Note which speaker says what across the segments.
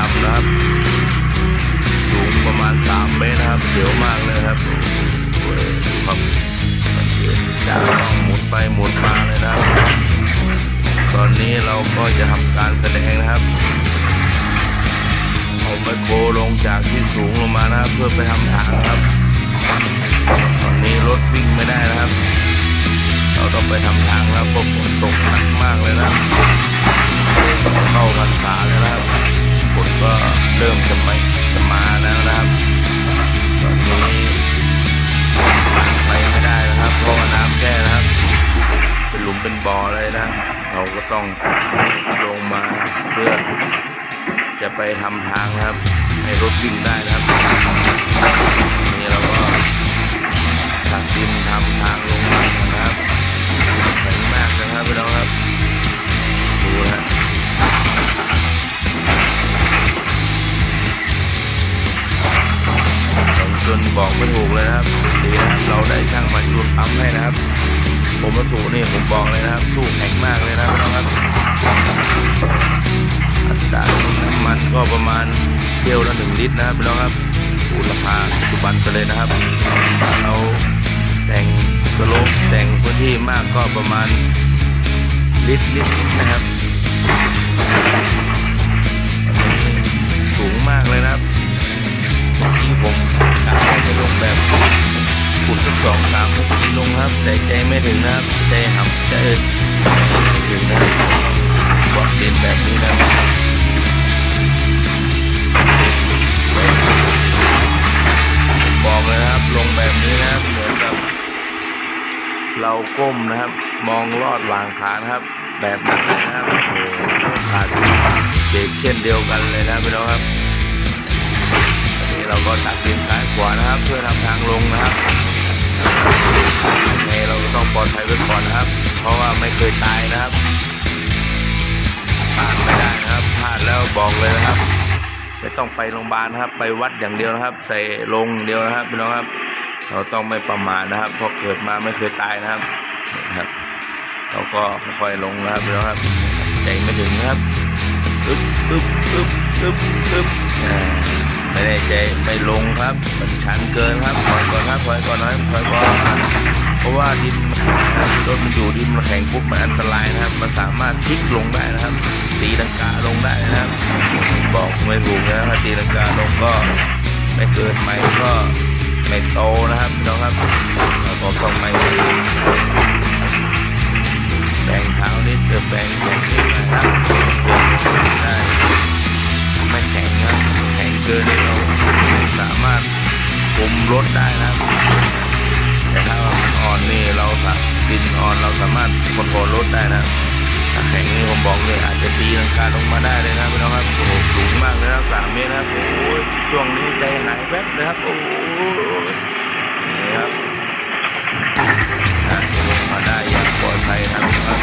Speaker 1: ยทำนะครับ สูงประมาณ 3 เมตรนะครับ เสียวมากเลยครับโอ้ยดูครับจากต้องหมุนไปหมุนมาเลยนะครับ ตอนนี้เราก็จะทำการแสดงนะครับเอาไมโคลงจากที่สูงลงมานะครับ เพื่อไปทำทางครับ ตอนนี้รถวิ่งไม่ได้นะครับ เราต้องไปทำทางแล้วเพราะฝนตกหนักมากเลยนะครับ เริ่มจะไม่จะมาแล้วนะครับตอนนี้ไปไม่ได้นะครับเพราะว่าน้ำแค่นะครับ เป็นหลุมเป็นบ่อเลยนะ เราก็ต้องลงมาเพื่อจะไปทำทางนะครับ ให้รถวิ่งได้นะครับนี่เราก็ตักดินทำทางลงมานะครับ จนบอกไม่ถูกเลยนะครับดีนะครับเราได้ช่างมาจูนปั๊มให้นะครับ ผมมาสูนี่ผมบอกเลยนะครับสู้แข็งมากเลยนะพี่น้องครับอัตราน้ำมันก็ประมาณเที่ยวละหนึ่งลิตรนะครับพี่น้องครับอูราคาปัจจุบันไปเลยนะครับ เราแต่งสโลปแต่งพื้นที่มากก็ประมาณลิตรลิตรนะครับ สักองสามทีลงครับแต่ใจไม่ถึงนะครับใจหับใจไม่ถึงนะครับอดเด่นแบบนี้นะบอกเลยนะครับลงแบบนี้นะครับเหมือนกับเราก้มนะครับ มองลอดวางขานะครับ แบบนั้นนะครับโอ้โหขาดเบรกเช่นเดียวกันเลยนะพี่น้องครับอันนี้เราก็ตัดดินซ้ายขวานะครับ เพื่อทำทางลงนะครับ เพราะว่าไม่เคยตายนะครับพลาดไม่ได้นะครับพลาดแล้วบอกเลยนะครับ ไม่ต้องไปโรงพยาบาลครับ ไปวัดอย่างเดียวนะครับ ใส่ลงอย่างเดียวนะครับพี่น้องครับ เราต้องไม่ประมาทนะครับเพราะเกิดมาไม่เคยตายนะครับนะครับ เราก็ค่อยลงนะครับพี่น้องครับใจไม่ถึงนะครับอึ๊บอึ๊บอึ๊บอึ๊บอึ๊บอ่า ไม่ได้ใจไม่ลงครับ มันชันเกินครับถอยก่อนครับถอยก่อนนะถอยก่อนเพราะว่าดินรถมันอยู่ดินมันแข็งปุ๊บมันอันตรายนะครับ มันสามารถพลิกลงได้นะครับ ตีลังกาลงได้นะครับ บอกไม่ถูกนะถ้าตีลังกาลงก็ไม่เกินไม่ก็ไม่โตนะครับน้องครับเราก็ต้องไม่ คุมรถได้นะแต่ถ้ามันอ่อนนี่เราสามดินอ่อนเราสามารถคอนโทรลรถได้นะถ้าแข็งนี่ผมบอกเลยอาจจะตีลังกาลงมาได้เลยนะพี่น้องครับโอ้โหสูงมากเลยนะสามเมตรนะครับโอ้โหช่วงนี้ใจหายแวบเลยครับโอ้โหนี่ครับนะลงมาได้อย่างปลอดภัยนะครับ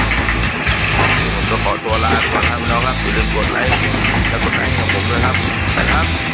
Speaker 1: ผมก็ขอตัวลาไปก่อนครับพี่น้องครับอย่าลืมกดไลค์แล้วกดไลค์ให้กับผมด้วยครับนะครับ